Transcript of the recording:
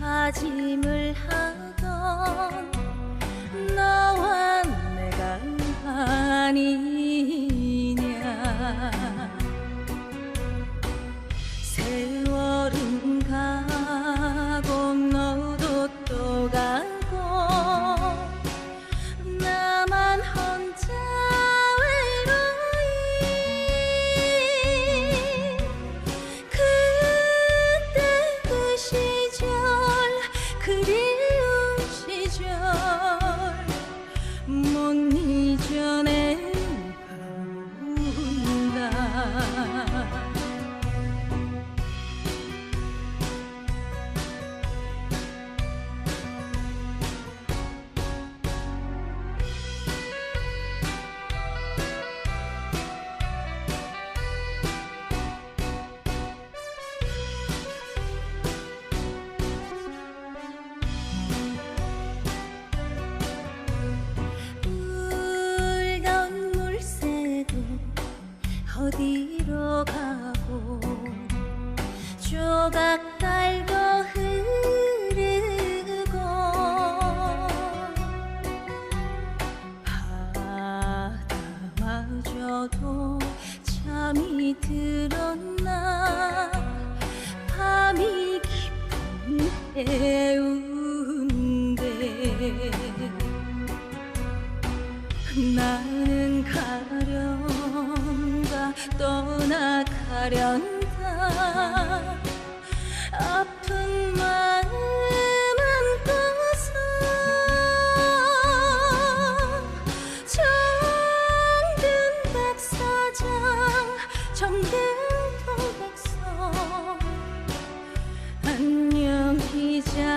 다짐을 하던 就 어디로 가고 조각달도 흐르고 바다마저도 잠이 들었나 가련다. 아픈 마음 안고서 정든 백사장 정든 도백서 안녕 기자